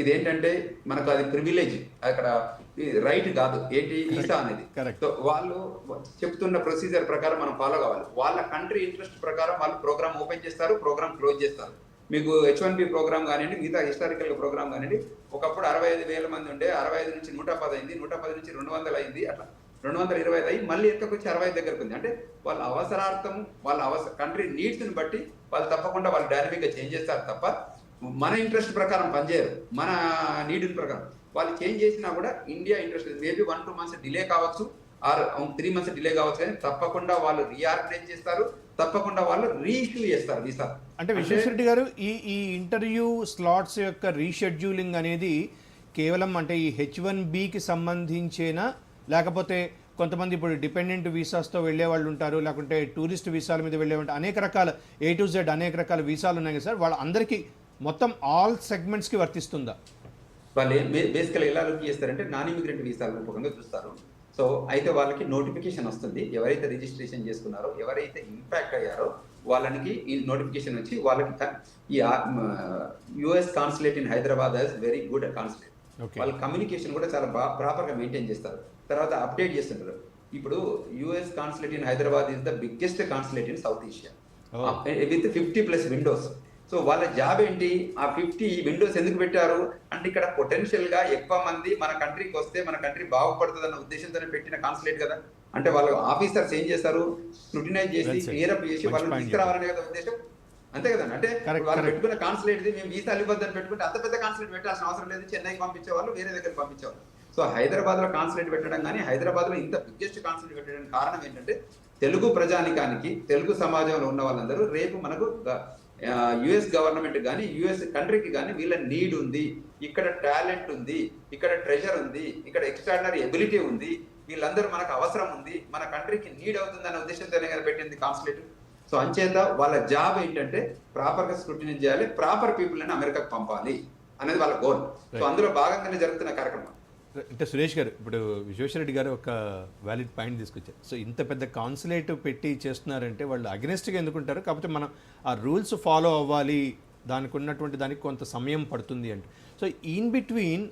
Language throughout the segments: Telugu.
ఇదేంటంటే మనకు అది ప్రివిలేజ్ అక్కడ రైట్ కాదు. ఏంటి? ఈసా అనేది. సో వాళ్ళు చెప్తున్న ప్రొసీజర్ ప్రకారం మనం ఫాలో కావాలి. వాళ్ళ కంట్రీ ఇంట్రెస్ట్ ప్రకారం వాళ్ళు ప్రోగ్రామ్ ఓపెన్ చేస్తారు ప్రోగ్రామ్ క్లోజ్ చేస్తారు. మీకు హెచ్ వన్ బి ప్రోగ్రామ్ కానివ్వండి మిగతా హిస్టారికల్ ప్రోగ్రామ్ కానివ్వండి ఒకప్పుడు అరవై ఐదు వేల మంది ఉండే అరవై ఐదు నుంచి నూట పది అయింది నూట పది నుంచి రెండు వందలు అయింది అట్లా. రెండు వందల ఇరవై ఐదు అయ్యి మళ్ళీ ఎక్కడికి అరవై ఐదు దగ్గరకు ఉంది. అంటే వాళ్ళ అవసరార్థం వాళ్ళ అవసర కంట్రీ నీడ్స్ని బట్టి వాళ్ళు తప్పకుండా వాళ్ళు డైనమిక్గా చేంజ్ చేస్తారు తప్ప మన ఇంట్రెస్ట్ ప్రకారం పనిచేయరు. మన నీడ్ ప్రకారం. వాళ్ళు చేంజ్ చేసినా కూడా India interest maybe one two months delay కావచ్చు ఆర్ త్రీ మంత్స్ డిలే కావచ్చు కానీ తప్పకుండా వాళ్ళు రీఆర్గనైజ్ చేస్తారు. తప్పకుండా వాళ్ళు రీఇష్యూ చేస్తారు వీసా అంటే విశ్వేశ్వరరెడ్డి గారు ఈ ఈ ఇంటర్వ్యూ స్లాట్స్ యొక్క రీషెడ్యూలింగ్ అనేది కేవలం అంటే ఈ హెచ్ వన్ బికి సంబంధించేనా? లేకపోతే కొంతమంది ఇప్పుడు డిపెండెంట్ వీసాస్తో వెళ్ళే వాళ్ళు ఉంటారు లేకుంటే టూరిస్ట్ వీసాల మీద వెళ్ళే ఉంటారు. అనేక రకాల ఏ టు జెడ్ అనేక రకాల వీసాలు ఉన్నాయి కదా సార్. వాళ్ళందరికీ మొత్తం ఆల్ సెగ్మెంట్స్కి వర్తిస్తుందా? వాళ్ళు బేసికల్ ఎలా లుక్ చేస్తారంటే నాన్ ఇమిగ్రెంట్ వీసాల రూపకంగా చూస్తారు. సో అయితే వాళ్ళకి నోటిఫికేషన్ వస్తుంది. ఎవరైతే రిజిస్ట్రేషన్ చేసుకున్నారో ఎవరైతే ఇంపాక్ట్ అయ్యారో వాళ్ళకి ఈ నోటిఫికేషన్ వచ్చి వాళ్ళకి ఈ US consulate in Hyderabad has very good consulate. వాళ్ళ కమ్యూనికేషన్ కూడా చాలా బాగా ప్రాపర్గా మెయింటైన్ చేస్తారు. తర్వాత అప్డేట్ చేస్తుంటారు. ఇప్పుడు US consulate in Hyderabad is the biggest consulate in South Asia. With fifty plus windows so వాళ్ళ జాబ్ ఏంటి? ఆ ఫిఫ్టీ విండోస్ ఎందుకు పెట్టారు? అంటే ఇక్కడ పొటెన్షియల్గా ఎక్కువ మంది మన కంట్రీకి వస్తే మన కంట్రీ బాగుపడుతుంది అన్న ఉద్దేశంతోనే పెట్టిన కాన్సులేట్ కదా? అంటే వాళ్ళు ఆఫీసర్స్ ఏం చేస్తారు? స్క్రూటినైజ్ చేసి Well said. క్లియర్ చేసి point తీసుకురావాలనే కదా ఉద్దేశం? అంతే కదా? అంటే వాళ్ళు. పెట్టుకున్న కాన్సులేట్ మేము వీసాలు ఇవ్వద్దని పెట్టుకుంటే అంత పెద్ద కాన్సులేట్ పెట్టాల్సిన అవసరం లేదు. చెన్నైకి పంపించేవాళ్ళు వేరే దగ్గర పంపించేవాళ్ళు. సో హైదరాబాద్లో కాన్సులేట్ పెట్టడం కానీ హైదరాబాద్లో ఇంత బిగ్గెస్ట్ కాన్సులేట్ పెట్టడానికి కారణం ఏంటంటే తెలుగు ప్రజానికానికి తెలుగు సమాజంలో ఉన్న వాళ్ళందరూ రేపు మనకు యుఎస్ గవర్నమెంట్ కానీ యుఎస్ కంట్రీకి కానీ వీళ్ళ నీడ్ ఉంది. ఇక్కడ టాలెంట్ ఉంది ఇక్కడ ట్రెజర్ ఉంది ఇక్కడ ఎక్స్ట్రాడినరీ ఎబిలిటీ ఉంది. వీళ్ళందరూ మనకు అవసరం ఉంది. మన కంట్రీకి నీడ్ అవుతుంది అనే ఉద్దేశంతోనే కదా పెట్టింది కాన్సులేట్ సో అంచేత వాళ్ళ జాబ్ ఏంటంటే ప్రాపర్గా స్క్రూటినీ చేయాలి ప్రాపర్ పీపుల్ని అమెరికాకు పంపాలి అనేది వాళ్ళ గోల్ సో అందులో భాగంగానే జరుగుతున్న కార్యక్రమం. అంటే సురేష్ గారు ఇప్పుడు విశ్వేశ్వరరెడ్డి గారు ఒక వ్యాలిడ్ పాయింట్ తీసుకొచ్చారు. సో ఇంత పెద్ద కాన్సులేట్ పెట్టి చేస్తున్నారంటే వాళ్ళు అగ్నెస్ట్గా ఎందుకుంటారు కాకపోతే మనం ఆ రూల్స్ ఫాలో అవ్వాలి దానికి ఉన్నటువంటి దానికి కొంత సమయం పడుతుంది అంటే. సో ఇన్ బిట్వీన్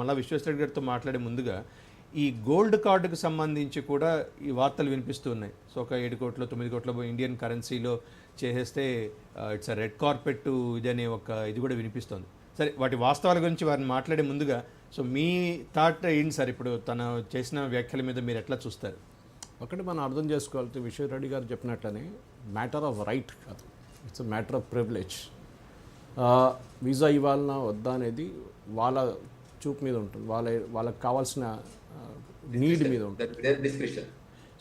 మళ్ళీ విశ్వేశ్వరరెడ్డి గారితో మాట్లాడే ముందుగా ఈ గోల్డ్ కార్డుకు సంబంధించి కూడా ఈ వార్తలు వినిపిస్తూ ఉన్నాయి. సో ఒక ఏడు కోట్లు తొమ్మిది కోట్ల ఇండియన్ కరెన్సీలో చేసేస్తే ఇట్స్ అ రెడ్ కార్పెట్ ఇది అనే ఒక ఇది కూడా వినిపిస్తోంది. సరే వాటి వాస్తవాల గురించి వారిని మాట్లాడే ముందుగా సో మీ థాట్ ఏంటి సార్? ఇప్పుడు తను చేసిన వ్యాఖ్యల మీద మీరు ఎట్లా చూస్తారు? ఒకటి మనం అర్థం చేసుకోవాలి విశ్వరెడ్డి గారు చెప్పినట్లనే మ్యాటర్ ఆఫ్ రైట్ కాదు. It's matter of privilege. Visa ఇవ్వాలన్నా వద్దా అనేది వాళ్ళ చూపు మీద ఉంటుంది. వాళ్ళ వాళ్ళకి కావాల్సిన నీడ్ మీద ఉంటుంది. డిస్క్రిప్షన్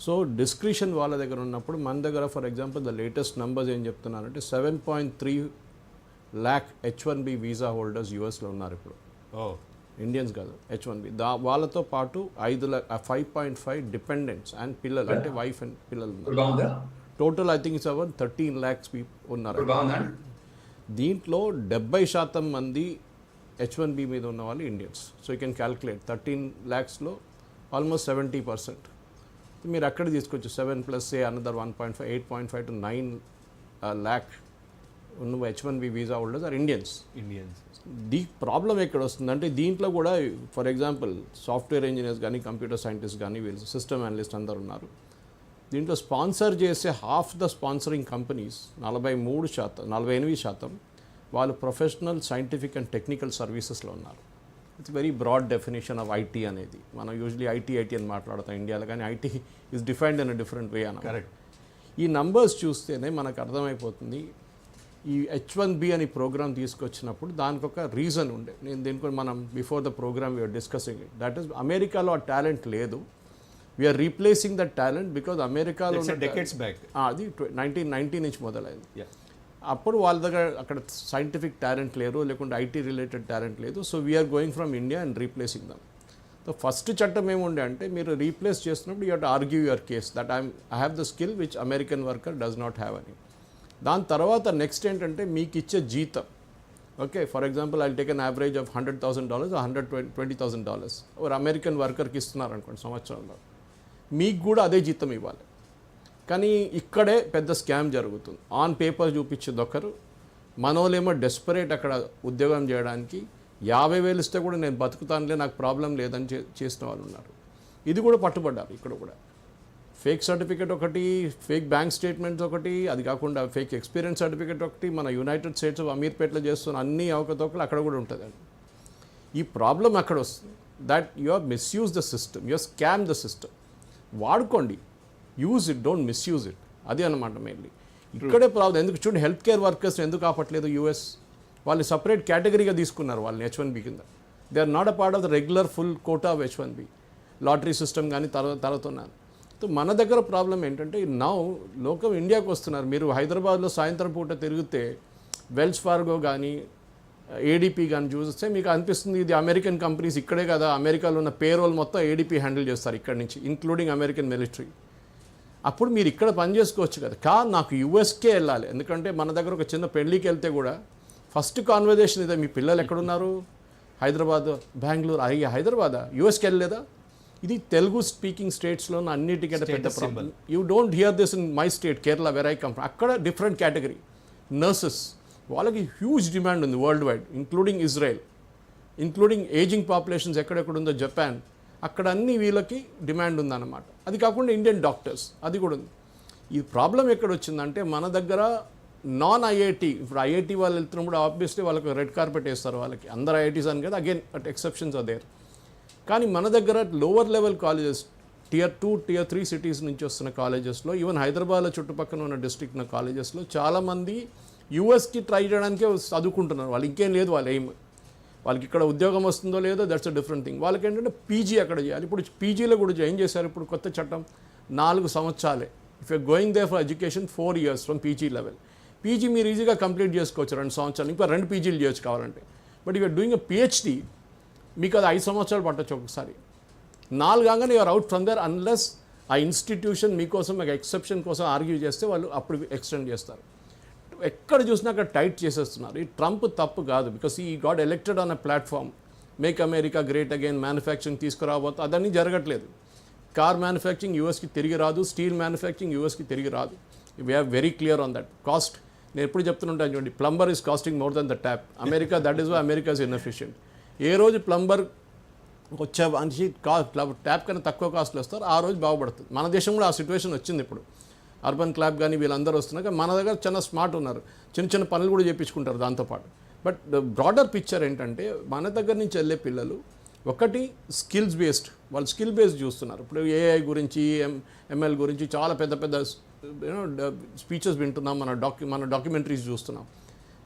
సో డిస్క్రిషన్ వాళ్ళ దగ్గర ఉన్నప్పుడు మన దగ్గర for example the latest numbers ఏం చెప్తున్నారంటే seven point three lakh H one B visa holders యూఎస్లో ఉన్నారు ఇప్పుడు. ఓ. ఇండియన్స్ కాదు హెచ్ వన్ బి దా వాళ్ళతో పాటు ఐదు five point five dependents and పిల్లలు అంటే వైఫ్ అండ్ పిల్లలు total I think it's our thirteen lakhs people ఉన్నారు. దీంట్లో డెబ్బై శాతం మంది హెచ్ వన్ బి మీద ఉన్న వాళ్ళు Indians so you can calculate thirteen ల్యాక్స్లో almost seventy percent మీరు అక్కడ తీసుకోవచ్చు seven plus a another one point five eight point five to nine lakh ఉన్న H one B visa holders are Indians Indians the problem ఎక్కడ వస్తుందంటే దీంట్లో కూడా ఫర్ ఎగ్జాంపుల్ సాఫ్ట్వేర్ ఇంజనీర్స్ కానీ కంప్యూటర్ సైంటిస్ట్ కానీ వీళ్ళు సిస్టమ్ అనలిస్ట్ అందరు ఉన్నారు. దీంట్లో స్పాన్సర్ చేసే హాఫ్ ద స్పాన్సరింగ్ కంపెనీస్ నలభై మూడు శాతం నలభై ఎనిమిది శాతం వాళ్ళు ప్రొఫెషనల్ సైంటిఫిక్ అండ్ టెక్నికల్ సర్వీసెస్లో ఉన్నారు. It's very broad definition of IT అనేది. మనం యూజువలీ ఐటీ ఐటీ అని మాట్లాడతాం ఇండియాలో కానీ IT is defined in a different way అన్న కరెక్ట్ ఈ నంబర్స్ చూస్తేనే మనకు అర్థమైపోతుంది ఈ హెచ్ వన్ బి అని ప్రోగ్రామ్ తీసుకొచ్చినప్పుడు దానికి ఒక రీజన్ ఉండే. నేను దీనికి మనం before the program we're discussing it that is అమెరికాలో ఆ టాలెంట్ లేదు. We're replacing that talent because అమెరికాలో డెకెట్స్ బ్యాక్ అది నైన్టీన్ నైన్టీ నుంచి మొదలైంది. అప్పుడు వాళ్ళ దగ్గర అక్కడ సైంటిఫిక్ టాలెంట్ లేరు లేకుంటే ఐటీ రిలేటెడ్ టాలెంట్ లేదు. So we're going from India and replacing them so first చట్టం ఏముండే అంటే మీరు రీప్లేస్ చేస్తున్నప్పుడు you had argue your case that I'm I have the skill which American worker does not have అని దాని తర్వాత నెక్స్ట్ ఏంటంటే మీకు ఇచ్చే జీతం. Okay for example I take an average of hundred thousand dollars hundred twenty thousand dollars ఒక అమెరికన్ వర్కర్కి ఇస్తున్నారు అనుకోండి సంవత్సరంలో. మీకు కూడా అదే జీతం ఇవ్వాలి. కానీ ఇక్కడే పెద్ద స్కామ్ జరుగుతుంది. ఆన్ పేపర్ చూపించేది ఒకరు. మనోళ్ళేమో డెస్పరేట్ అక్కడ ఉద్యోగం చేయడానికి. యాభై వేలు ఇస్తే కూడా నేను బతుకుతానులే నాకు ప్రాబ్లం లేదని చే- చేసిన వాళ్ళు ఉన్నారు ఇది కూడా పట్టుబడ్డారు ఇక్కడ కూడా. ఫేక్ సర్టిఫికేట్ ఒకటి ఫేక్ బ్యాంక్ స్టేట్మెంట్స్ ఒకటి అది కాకుండా ఫేక్ ఎక్స్పీరియన్స్ సర్టిఫికేట్ ఒకటి మన యునైటెడ్ స్టేట్స్ ఆఫ్ అమీర్పేటలో చేస్తున్న అన్ని అవకతవకలు అక్కడ కూడా ఉంటుందండి ఈ ప్రాబ్లం అక్కడ వస్తుంది. That you are misuse the system you scam the system వాడుకోండి. Use it don't misuse it అది అనమాట మెయిన్లీ ఇక్కడే ప్రాబ్లం ఎందుకు చూడండి హెల్త్ కేర్ వర్కర్స్ ఎందుకు ఆపట్లేదు యూఎస్ వాళ్ళు సపరేట్ కేటగిరీగా తీసుకున్నారు వాళ్ళని హెచ్ వన్ బి కింద. They are not a part of the regular full quota of H one B lottery system కానీ తర్వాత తర్వాత సో మన దగ్గర ప్రాబ్లం ఏంటంటే నౌ లోకం ఇండియాకు వస్తున్నారు. మీరు హైదరాబాద్లో సాయంత్రం పూట తిరిగితే వెల్స్ ఫార్గో కానీ ఏడీపీ కానీ చూస్తే మీకు అనిపిస్తుంది ఇది అమెరికన్ కంపెనీస్ ఇక్కడే కదా అమెరికాలో ఉన్న పేరోల్ మొత్తం ఏడీపీ హ్యాండిల్ చేస్తారు ఇక్కడ నుంచి ఇంక్లూడింగ్ అమెరికన్ మిలిటరీ అప్పుడు మీరు ఇక్కడ పని చేసుకోవచ్చు కదా. కా నాకు యూఎస్కే వెళ్ళాలి. ఎందుకంటే మన దగ్గర ఒక చిన్న పెళ్ళికి వెళ్తే కూడా ఫస్ట్ కాన్వర్జేషన్ ఇదే మీ పిల్లలు ఎక్కడున్నారు? హైదరాబాద్ బెంగళూరు అయ్యా హైదరాబాదా? యూఎస్కి వెళ్ళలేదా? ఇది తెలుగు స్పీకింగ్ స్టేట్స్లో అన్నిటికంటే పెద్ద problem you don't hear this in my state Kerala where I come అక్కడ డిఫరెంట్ కేటగిరీ నర్సెస్ వాళ్ళకి హ్యూజ్ డిమాండ్ ఉంది world wide including Israel including ageing populations ఎక్కడెక్కడ ఉందో జపాన్ అక్కడ అన్ని వీళ్ళకి డిమాండ్ ఉందన్నమాట. అది కాకుండా ఇండియన్ డాక్టర్స్ అది కూడా ఉంది. ఈ ప్రాబ్లం ఎక్కడ వచ్చిందంటే మన దగ్గర నాన్ ఐఐటి ఇప్పుడు ఐఐటి వాళ్ళు వెళ్తున్నప్పుడు ఆబ్వియస్లీ వాళ్ళకి రెడ్ కార్పెట్ వేస్తారు వాళ్ళకి. అందరు ఐఐటీస్ అని కదా అగైన్ బట్ ఎక్సెప్షన్స్ అదేర్ కానీ మన దగ్గర lower level colleges tier two tier three cities నుంచి వస్తున్న కాలేజెస్లో ఈవెన్ హైదరాబాద్లో చుట్టుపక్కల ఉన్న డిస్ట్రిక్ట్ ఉన్న కాలేజెస్లో చాలామంది యూఎస్కి ట్రై చేయడానికే చదువుకుంటున్నారు. వాళ్ళు ఇంకేం లేదు వాళ్ళ ఎయిమ్ వాళ్ళకి ఇక్కడ ఉద్యోగం వస్తుందో లేదో దట్స్ అ డిఫరెంట్ థింగ్ వాళ్ళకి ఏంటంటే పీజీ అక్కడ చేయాలి. ఇప్పుడు పీజీలో కూడా జాయిన్ చేశారు. ఇప్పుడు కొత్త చట్టం నాలుగు సంవత్సరాలే. If you going they for education four years from PG level PG మీరు ఈజీగా కంప్లీట్ చేసుకోవచ్చు రెండు సంవత్సరాలు. ఇంకా రెండు పీజీలు చేయొచ్చు కావాలంటే. But if doing a PhD మీకు అది ఐదు సంవత్సరాలు పట్టచ్చు ఒకసారి. నాలుగు కాగానే you're out from there unless ఆ ఇన్స్టిట్యూషన్ మీకోసం ఒక ఎక్సెప్షన్ కోసం ఆర్గ్యూ చేస్తే వాళ్ళు అప్పుడు ఎక్స్టెండ్ చేస్తారు. ఎక్కడ చూసినా అక్కడ టైట్ చేసేస్తున్నారు. ఈ ట్రంప్ తప్పు కాదు. Because he got elected on a platform. Make America great again manufacturing తీసుకురాబోతే అదన్నీ జరగట్లేదు. కార్ మ్యానుఫ్యాక్చరింగ్ యూఎస్కి తిరిగి రాదు. స్టీల్ మ్యానుఫ్యాక్చరింగ్ యూఎస్కి తిరిగి రాదు. We're very clear on that cost నేను ఎప్పుడు చెప్తుంటాను చూడండి. Plumber is costing more than the tap America that is why America is inefficient ఏ రోజు ప్లంబర్ వచ్చే మనిషి కా ట్యాప్ కన్నా తక్కువ కాస్ట్లో వస్తారు ఆ రోజు బాగుపడుతుంది. మన దేశం కూడా ఆ సిచ్యువేషన్ వచ్చింది ఇప్పుడు. అర్బన్ క్లాబ్ కానీ వీళ్ళందరూ వస్తున్నాక మన దగ్గర చాలా స్మార్ట్ ఉన్నారు. చిన్న చిన్న పనులు కూడా చేయించుకుంటారు దాంతోపాటు బట్ బ్రాడర్ పిక్చర్ ఏంటంటే మన దగ్గర నుంచి వెళ్ళే పిల్లలు ఒకటి స్కిల్స్ బేస్డ్ వాళ్ళు స్కిల్ బేస్డ్ చూస్తున్నారు. ఇప్పుడు ఏఐ గురించి ఎం ఎంఎల్ గురించి చాలా పెద్ద పెద్ద యూనో స్పీచెస్ వింటున్నాం మన డాక్యు మన డాక్యుమెంటరీస్ చూస్తున్నాం.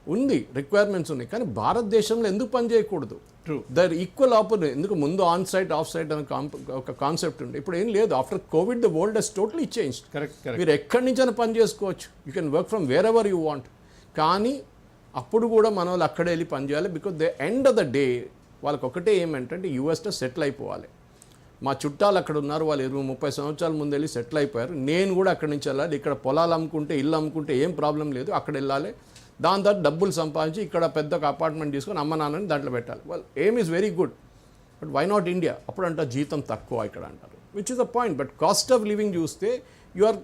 ఉంది రిక్వైర్మెంట్స్ ఉన్నాయి. కానీ భారతదేశంలో ఎందుకు పని చేయకూడదు? True. దర్ ఈక్వల్ ఆపర్చునిటీ ఎందుకు ముందు ఆన్ సైట్ ఆఫ్ సైట్ అనే కాంప్- ఒక కాన్సెప్ట్ ఉంది ఇప్పుడు ఏం లేదు. After covid the world has totally change correct correct మీరు ఎక్కడి నుంచైనా పని చేసుకోవచ్చు. You can work from wherever you want కానీ అప్పుడు కూడా మన వాళ్ళు అక్కడే వెళ్ళి పని చేయాలి. Because the end of the day వాళ్ళకి ఒకటే ఏమంటే యూఎస్లో సెటిల్ అయిపోవాలి. మా చుట్టాలు అక్కడ ఉన్నారు. వాళ్ళు ఇరవై ముప్పై సంవత్సరాల ముందు వెళ్ళి సెటిల్ అయిపోయారు. నేను కూడా అక్కడి నుంచి వెళ్ళాలి. ఇక్కడ పొలాలు అమ్ముకుంటే ఇల్లు అమ్ముకుంటే ఏం ప్రాబ్లం లేదు. అక్కడ వెళ్ళాలి. దాని తర్వాత డబ్బులు సంపాదించి ఇక్కడ పెద్ద ఒక అపార్ట్మెంట్ తీసుకొని అమ్మ నాన్నని దాంట్లో పెట్టాలి. వాళ్ళు aim is very good but why not India అప్పుడు అంటారు జీతం తక్కువ ఇక్కడ అంటారు. Which is the point but cost of living చూస్తే యువర్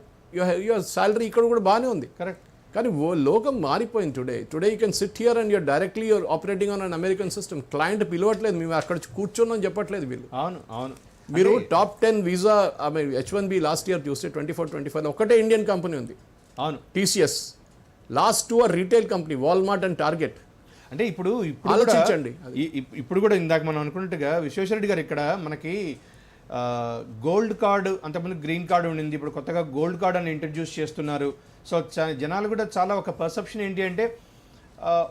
యువర్ శాలరీ ఇక్కడ కూడా బాగానే ఉంది. కరెక్ట్ కానీ ఓ లోకం మారిపోయింది today today you can sit here and you're directly you're operating on an American system client పిలవట్లేదు. మేము అక్కడ కూర్చున్నాం చెప్పట్లేదు వీళ్ళు. అవును అవును. మీరు top ten visa I H one B last year చూస్తే ట్వంటీ ఫోర్ ట్వంటీ ఫైవ్ ఒకటే ఇండియన్ కంపెనీ ఉంది. అవును. TCS last two or retail company Walmart and Target. అంటే ఇప్పుడు ఇప్పుడు కూడా ఆలోచించండి. ఇప్పుడు కూడా ఇందాక మనం అనుకున్నట్టుగా విశ్వేశ్వరరెడ్డి గారు ఇక్కడ మనకి గోల్డ్ కార్డు అంతకుముందు గ్రీన్ కార్డు ఉండింది ఇప్పుడు కొత్తగా గోల్డ్ కార్డ్ అని ఇంట్రడ్యూస్ చేస్తున్నారు. సో జనాలు కూడా చాలా ఒక పర్సెప్షన్ ఏంటి అంటే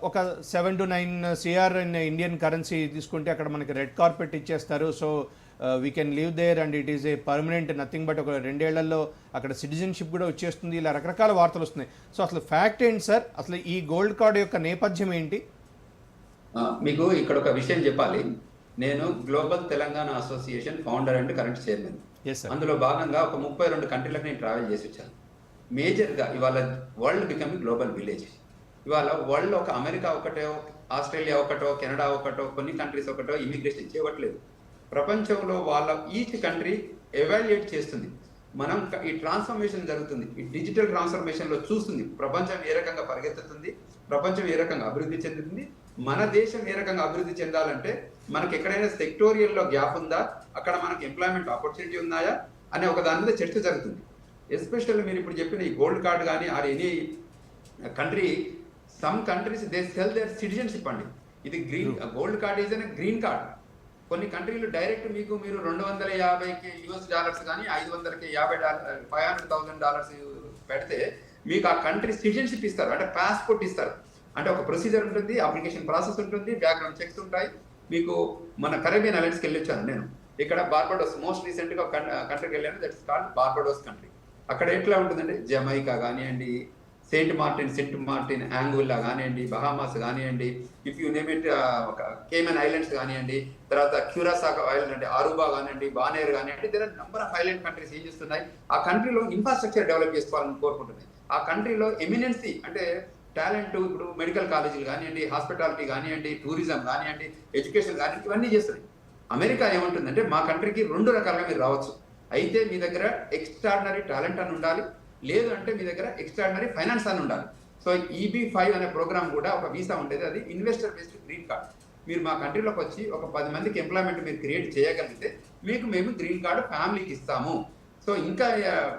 ఒక seven to nine CR Indian currency తీసుకుంటే అక్కడ మనకి రెడ్ కార్పెట్ ఇచ్చేస్తారు. So we can leave there and it is a permanent nothing but ఒక రెండేళ్ళలో అక్కడ సిటిజన్షిప్ కూడా వచ్చేస్తుంది. ఇలా రకరకాల వార్తలు వస్తున్నాయి. సో అసలు ఫ్యాక్ట్ ఏంటి సార్ అసలు ఈ గోల్డ్ కార్డ్ యొక్క నేపథ్యం ఏంటి? మీకు ఇక్కడ ఒక విషయం చెప్పాలి. నేను global Telangana association founder and current chairman అందులో భాగంగా ఒక ముప్పై రెండు కంట్రీలకు నేను ట్రావెల్ చేసి వచ్చాను. మేజర్గా ఇవాళ వరల్డ్ బికమింగ్ గ్లోబల్ విలేజ్ ఇవాళ వరల్డ్ ఒక అమెరికా ఒకటో ఆస్ట్రేలియా ఒకటో కెనడా ఒకటో కొన్ని కంట్రీస్ ఒకటో ఇమిగ్రేషన్ చేయవట్లేదు ప్రపంచంలో వాళ్ళ ఈచ్ కంట్రీ ఎవాల్యుయేట్ చేస్తుంది. మనం ఈ ట్రాన్స్ఫర్మేషన్ జరుగుతుంది. ఈ డిజిటల్ ట్రాన్స్ఫర్మేషన్లో చూస్తుంది. ప్రపంచం ఏ రకంగా పరిగెత్తుతుంది? ప్రపంచం ఏ రకంగా అభివృద్ధి చెందుతుంది? మన దేశం ఏ రకంగా అభివృద్ధి చెందాలంటే మనకి ఎక్కడైనా సెక్టోరియల్లో గ్యాప్ ఉందా? అక్కడ మనకి ఎంప్లాయ్మెంట్ ఆపర్చునిటీ ఉన్నాయా? అనే ఒక దాని మీద చర్చ జరుగుతుంది. ఎస్పెషల్లీ మీరు ఇప్పుడు చెప్పిన ఈ గోల్డ్ కార్డ్ కానీ are any country some countries they sell their citizenship అండి. ఇది గ్రీన్ గోల్డ్ కార్డ్ ఈజ్ అనే గ్రీన్ కార్డ్ కొన్ని కంట్రీలు డైరెక్ట్ మీకు మీరు రెండు వందల యాభైకి యూఎస్ డాలర్స్ కానీ ఐదు వందలకి యాభై dollar five hundred thousand dollars పెడితే మీకు ఆ కంట్రీ సిటిజన్షిప్ ఇస్తారు. అంటే పాస్పోర్ట్ ఇస్తారు. అంటే ఒక ప్రొసీజర్ ఉంటుంది అప్లికేషన్ ప్రాసెస్ ఉంటుంది బ్యాక్గ్రౌండ్ చెక్స్ ఉంటాయి. మీకు మన కరేబియన్ ఐలాండ్స్కి వెళ్ళొచ్చాను నేను. ఇక్కడ బార్బడోస్ మోస్ట్ రీసెంట్గా కంట్రీకి వెళ్ళాను దట్స్ కాల్డ్ బార్బడోస్ కంట్రీ. అక్కడ ఎట్లా ఉంటుందండి జమైకా కానివ్వండి Saint Martin Saint Martin Anguilla కానివ్వండి బహామాస్ కానివ్వండి if you name it Cayman Islands కానివ్వండి తర్వాత క్యూరాసాక్ ఐలాండ్ అంటే ఆరుబా కానివ్వండి బానేర్ కానివ్వండి there are number of island countries ఏం చేస్తున్నాయి? ఆ కంట్రీలో ఇన్ఫ్రాస్ట్రక్చర్ డెవలప్ చేసుకోవాలని కోరుకుంటున్నాయి. ఆ కంట్రీలో ఎమినెన్సీ అంటే టాలెంట్ ఇప్పుడు మెడికల్ కాలేజీలు కానివ్వండి హాస్పిటాలిటీ కానివ్వండి టూరిజం కానివ్వండి ఎడ్యుకేషన్ కానివ్వండి ఇవన్నీ చేస్తున్నాయి. అమెరికా ఏమంటుందంటే మా కంట్రీకి రెండు రకాలుగా మీరు రావచ్చు. అయితే మీ దగ్గర ఎక్స్ట్రాడినరీ టాలెంట్ అని ఉండాలి లేదు అంటే మీ దగ్గర ఎక్స్ట్రాడినరీ ఫైనాన్స్ అని ఉండాలి. సో ఈబీ ఫైవ్ అనే ప్రోగ్రామ్ కూడా ఒక వీసా ఉండేది. అది ఇన్వెస్టర్ బేస్డ్ గ్రీన్ కార్డ్ మీరు మా కంట్రీలోకి వచ్చి ఒక పది మందికి ఎంప్లాయ్మెంట్ మీరు క్రియేట్ చేయగలిగితే మీకు మేము గ్రీన్ కార్డు ఫ్యామిలీకి ఇస్తాము. సో ఇంకా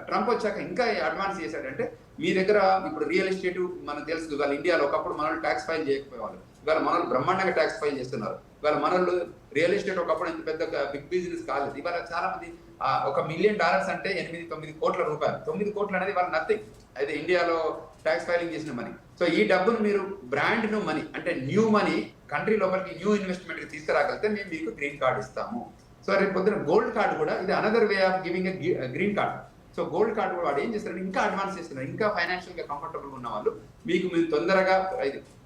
ట్రంప్ వచ్చాక ఇంకా అడ్వాన్స్ చేశాడంటే మీ దగ్గర ఇప్పుడు రియల్ ఎస్టేట్ మనకు తెలుసు ఇవాళ ఇండియాలో ఒకప్పుడు మనల్ని ట్యాక్స్ ఫైల్ చేయకపోయేవాళ్ళు. ఇవాళ మనల్ని బ్రహ్మాండంగా ట్యాక్స్ ఫైల్ చేస్తున్నారు. ఇవాళ మనల్ని రియల్ ఎస్టేట్ ఒకప్పుడు ఇంత పెద్ద బిగ్ బిజినెస్ కాలేదు. ఇవాళ చాలా మంది ఒక మిలియన్ డాలర్స్ అంటే ఎనిమిది తొమ్మిది కోట్ల రూపాయలు. తొమ్మిది కోట్లు అనేది వాళ్ళు నథింగ్. అయితే ఇండియాలో ట్యాక్స్ ఫైలింగ్ చేసిన మనీ. సో ఈ డబ్బును మీరు బ్రాండ్ న్యూ మనీ అంటే న్యూ మనీ కంట్రీ లోపలికి న్యూ ఇన్వెస్ట్మెంట్కి తీసుకురాగలిగితే మేము మీకు గ్రీన్ కార్డ్ ఇస్తాము. సో రేపు పొద్దున గోల్డ్ కార్డ్ కూడా ఇది another way of giving green card so gold card కూడా వాడు ఏం చేస్తారు ఇంకా అడ్వాన్స్ చేస్తున్నారు ఇంకా ఫైనాన్షియల్గా కంఫర్టబుల్ ఉన్న వాళ్ళు మీకు మీరు తొందరగా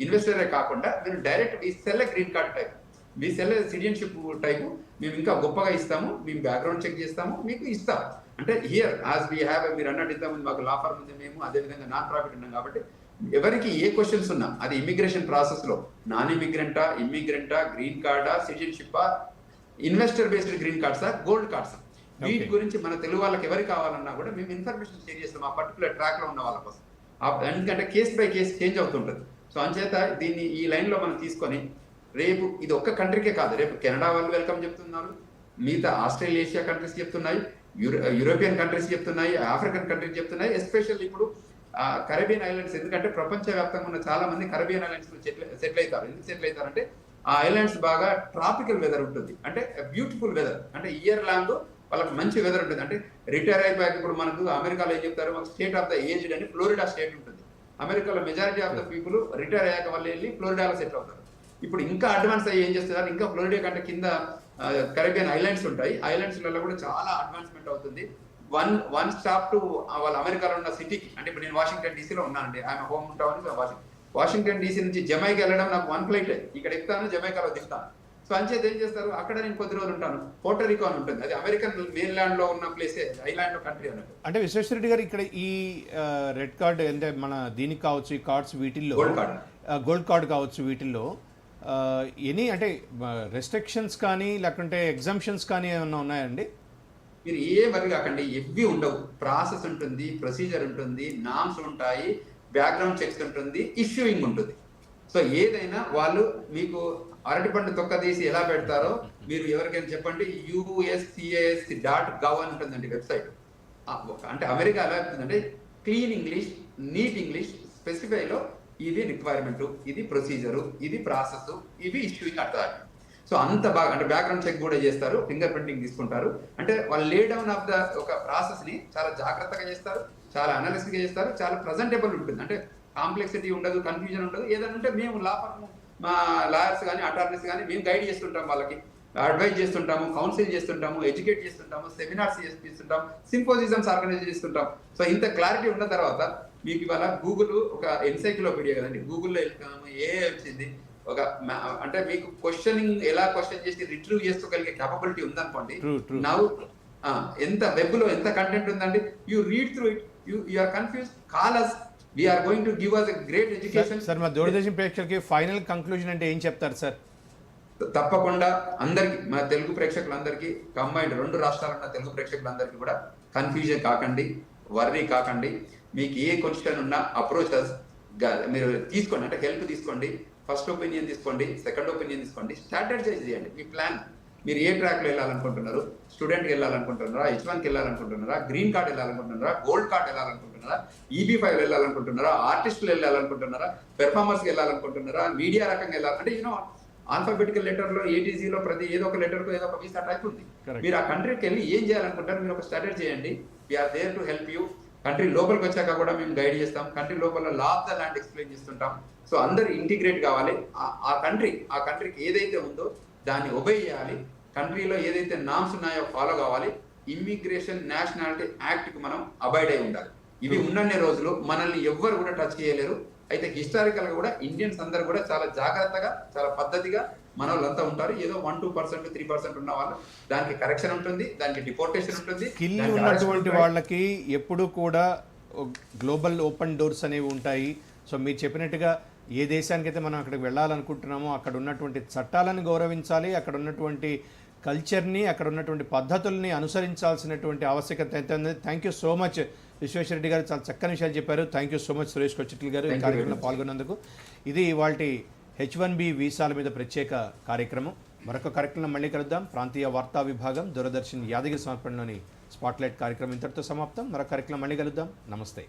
ఇన్వెస్టరే కాకుండా మీరు డైరెక్ట్ ఈ సెల్ గ్రీన్ కార్డ్ టైప్ మీ సెల్ సిటిజన్షిప్ టైప్ మేము ఇంకా గొప్పగా ఇస్తాము మేము బ్యాక్గ్రౌండ్ చెక్ చేస్తాము మీకు ఇస్తాం. అంటే హియర్ యాజ్ వీ హ్యావ్ మీరు అన్నట్టు ఇంతకుముందు మాకు లా ఫర్మ్ ఉంది మేము అదేవిధంగా నాన్ ప్రాఫిట్ ఉన్నాం కాబట్టి ఎవరికి ఏ క్వశ్చన్స్ ఉన్నా అది ఇమిగ్రేషన్ ప్రాసెస్లో నాన్ ఇమిగ్రెంటా ఇమ్మిగ్రెంటా గ్రీన్ కార్డా సిటిజన్షిప్ ఇన్వెస్టర్ బేస్డ్ గ్రీన్ కార్డ్సా గోల్డ్ కార్డ్సా వీటి. గురించి మన తెలుగు వాళ్ళకి ఎవరికి కావాలన్నా కూడా మేము ఇన్ఫర్మేషన్ షేర్ చేస్తాం ఆ పర్టికులర్ ట్రాక్లో ఉన్న వాళ్ళ కోసం. ఎందుకంటే కేస్ బై కేస్ చేంజ్ అవుతుంటది. సో అంచేత దీన్ని ఈ లైన్లో మనం తీసుకొని రేపు ఇది ఒక్క కంట్రీకే కాదు రేపు కెనడా వాళ్ళు వెల్కమ్ చెప్తున్నారు మిగతా ఆస్ట్రేలియా కంట్రీస్ చెప్తున్నాయి యూరోపియన్ కంట్రీస్ చెప్తున్నాయి ఆఫ్రికన్ కంట్రీస్ చెప్తున్నాయి ఎస్పెషల్ ఇప్పుడు కరేబియన్ ఐలాండ్స్. ఎందుకంటే ప్రపంచవ్యాప్తంగా ఉన్న చాలా మంది కరేబియన్ ఐలాండ్స్ సెటిల్ అవుతారు. ఎందుకు సెటిల్ అవుతారంటే ఆ ఐలాండ్స్ బాగా ట్రాపికల్ వెదర్ ఉంటుంది. అంటే బ్యూటిఫుల్ వెదర్ అంటే ఇయర్ లాంగ్ వాళ్ళకి మంచి వెదర్ ఉంటుంది. అంటే రిటైర్ అయిపోయాక ఇప్పుడు మనకు అమెరికాలో ఏం చెప్తారు? మాకు స్టేట్ ఆఫ్ ద ఏజ్డ్ అని ఫ్లోరిడా స్టేట్ ఉంటుంది. అమెరికాలో majority of the people retire అయ్యాక వాళ్ళు వెళ్ళి ఫ్లోరిడాలో సెటిల్ అవుతారు. ఇప్పుడు ఇంకా అడ్వాన్స్ అయ్యి ఏం చేస్తున్నారు? ఇంకా ఫ్లోరిడా కంటే కింద కరేబియన్ ఐలాండ్స్ ఉంటాయి. ఐలాండ్స్లలో కూడా చాలా అడ్వాన్స్మెంట్ అవుతుంది. వన్ వన్ స్టాప్ టు వాళ్ళ అమెరికాలో ఉన్న సిటీకి అంటే ఇప్పుడు నేను వాషింగ్టన్ డీసీలో ఉన్నానండి. ఆయన home town washing Washington DC నుంచి జమైకి వెళ్ళడం నాకు వన్ ఫ్లైట్ ఇక్కడ ఎక్కుతాను జమైకాలో దిగుతాను. సో అంచేత ఏం చేస్తారు? అక్కడ నేను కొద్ది రోజులు ఉంటాను. పోర్టరికో అని ఉంటుంది. అది అమెరికన్ మెయిన్ ల్యాండ్లో ఉన్న ప్లేసే ఐలాండ్ కంట్రీ అన్నట్టు. అంటే విశ్వేశ్వరరెడ్డి గారు ఇక్కడ ఈ రెడ్ కార్డ్ అంటే మన దీనికి కావచ్చు ఈ కార్డ్స్ వీటిల్లో Gold card. గోల్డ్ కార్డ్ కావచ్చు వీటిల్లో ఎనీ అంటే రెస్ట్రిక్షన్స్ కానీ లేకుంటే ఎగ్జామ్షన్స్ కానీ ఏమైనా ఉన్నాయండి? మీరు ఏ కాకండి ఇవి ఉండవు. ప్రాసెస్ ఉంటుంది ప్రొసీజర్ ఉంటుంది నామ్స్ ఉంటాయి బ్యాక్గ్రౌండ్ చెక్స్ ఉంటుంది ఇష్యూయింగ్ ఉంటుంది. సో ఏదైనా వాళ్ళు మీకు అరటిపండు తొక్క తీసి ఎలా పెడతారో మీరు ఎవరికైనా చెప్పండి యూఎస్సిఏఎస్ డాట్ గవ్ అని ఉంటుందండి వెబ్సైట్. అంటే అమెరికా ఎలా ఉంటుందంటే క్లీన్ ఇంగ్లీష్ నీట్ ఇంగ్లీష్ స్పెసిఫైలో ఇది రిక్వైర్మెంట్ ఇది ప్రొసీజరు ఇది ప్రాసెస్ ఇవి ఇష్యూయింగ్ అథారిటీ సో అంత బాగా అంటే బ్యాక్గ్రౌండ్ చెక్ కూడా చేస్తారు ఫింగర్ ప్రింటింగ్ తీసుకుంటారు. అంటే వాళ్ళు లే డౌన్ ఆఫ్ ద ఒక ప్రాసెస్ని చాలా జాగ్రత్తగా చేస్తారు చాలా అనాలిసిస్గా చేస్తారు చాలా ప్రజెంటబుల్ ఉంటుంది. అంటే కాంప్లెక్సిటీ ఉండదు కన్ఫ్యూజన్ ఉండదు. ఏదైనా ఉంటే మేము లా మా లాయర్స్ కానీ అటార్నీస్ కానీ మేము గైడ్ చేస్తుంటాం వాళ్ళకి. అడ్వైజ్ చేస్తుంటాము కౌన్సిల్ చేస్తుంటాము ఎడ్యుకేట్ చేస్తుంటాము సెమినార్స్ చేస్తుంటాం సింపోజిజమ్స్ ఆర్గనైజ్ చేస్తుంటాం. సో ఇంత క్లారిటీ ఉన్న తర్వాత మీకు ఇవాళ గూగుల్ ఒక ఎన్సైక్లోపీడియా కదండి. గూగుల్లో ఏ వచ్చింది ఒక అంటే మీకు క్వశ్చనింగ్ ఎలా క్వశ్చన్ చేసి రిట్రీవ్ చేసుకోగలిగే కేపబిలిటీ ఉందనుకోండి. True, true. నవ్ ఎంత వెబ్లో ఎంత కంటెంట్ ఉందండి? You read through it you you are confuse call us we're going to give us great education sir మా దూరదర్శన్ ప్రేక్షకులకి ఫైనల్ కంక్లూజన్ అంటే ఏం చెప్తారు సార్ తప్పకుండా అందరికి మన తెలుగు ప్రేక్షకులందరికీ కంబైండ్ రెండు రాష్ట్రాలు ఉన్న తెలుగు ప్రేక్షకులందరికీ కూడా కన్ఫ్యూజన్ కాకండి. వర్రీ కాకండి. మీకు ఏ క్వశ్చన్ ఉన్నా అప్రోచ్ మీరు తీసుకోండి. అంటే హెల్ప్ తీసుకోండి. ఫస్ట్ ఒపీనియన్ తీసుకోండి. సెకండ్ ఒపీనియన్ తీసుకోండి. స్ట్రాటజైజ్ చేయండి. మీ ప్లాన్. మీరు ఏ ట్రాక్లో వెళ్ళాలనుకుంటున్నారు? స్టూడెంట్కి వెళ్ళాలనుకుంటున్నారా? హెచ్ వన్కి వెళ్ళాలనుకుంటున్నారా? గ్రీన్ కార్డ్ వెళ్ళాలనుకుంటున్నారా? గోల్డ్ కార్డ్ వెళ్ళాలనుకుంటున్నారా? E ఈబీ ఫైవ్ వెళ్ళాలనుకుంటున్నారా? ఆర్టిస్టులు వెళ్ళాలనుకుంటున్నారా? పెర్ఫార్మర్స్కి వెళ్ళాలనుకుంటున్నారా? మీడియా రకంగా వెళ్ళాలి అంటే యూనో ఆల్ఫాబెటికల్ లెటర్లో ఏటీజీలో ప్రతి ఏదో ఒక లెటర్కు ఏదో ఒక వీసా టైప్ ఉంది. మీరు ఆ కంట్రీకి వెళ్ళి ఏం చేయాలనుకుంటారు మీరు ఒక స్ట్రాటజీ చేయండి. We're there to help you country లోపలికి వచ్చాక కూడా మేము గైడ్ చేస్తాం. కంట్రీ లోపల law of the land explain చేస్తుంటాం. సో అందరు ఇంటిగ్రేట్ కావాలి. ఆ- కంట్రీ ఆ కంట్రీకి ఏదైతే ఉందో దాన్ని ఒబే చేయాలి. కంట్రీలో ఏదైతే నామ్స్ ఉన్నాయో ఫాలో కావాలి. ఇమ్మిగ్రేషన్ నేషనాలిటీ యాక్ట్కి మనం అబాయిడ్ అయి ఉండాలి. ఇవి ఉన్నన్ని రోజులు మనల్ని ఎవ్వరు కూడా టచ్ చేయలేరు. అయితే హిస్టారికల్గా కూడా ఇండియన్స్ అందరు కూడా చాలా జాగ్రత్తగా చాలా పద్ధతిగా మన వాళ్ళంతా ఉంటారు. ఏదో one two percent three percent ఉన్న వాళ్ళు. దానికి కరెక్షన్ ఉంటుంది దానికి డిపోర్టేషన్ ఉంటుంది స్కిల్ ఉన్నటువంటి. వాళ్ళకి ఎప్పుడు కూడా గ్లోబల్ ఓపెన్ డోర్స్ అనేవి ఉంటాయి. సో మీరు చెప్పినట్టుగా ఏ దేశానికైతే మనం అక్కడికి వెళ్ళాలనుకుంటున్నామో అక్కడ ఉన్నటువంటి చట్టాలను గౌరవించాలి అక్కడ ఉన్నటువంటి కల్చర్ని అక్కడ ఉన్నటువంటి పద్ధతుల్ని అనుసరించాల్సినటువంటి ఆవశ్యకత ఎంత ఉంది. Thank you so much Visweswara Reddy గారు చాలా చక్కని విషయాలు చెప్పారు. Thank you so much Suresh Kochittla గారు ఈ కార్యక్రమంలో. పాల్గొన్నందుకు. ఇది వాటి హెచ్ వన్ బి వీసాల మీద ప్రత్యేక కార్యక్రమం. మరొక కార్యక్రమం మళ్ళీ కలుద్దాం. ప్రాంతీయ వార్తా విభాగం దూరదర్శన్ యాదగిరి సమర్పణలోని స్పాట్లైట్ కార్యక్రమం ఇంతటితో సమాప్తం. మరొక కార్యక్రమం మళ్ళీ కలుద్దాం. నమస్తే.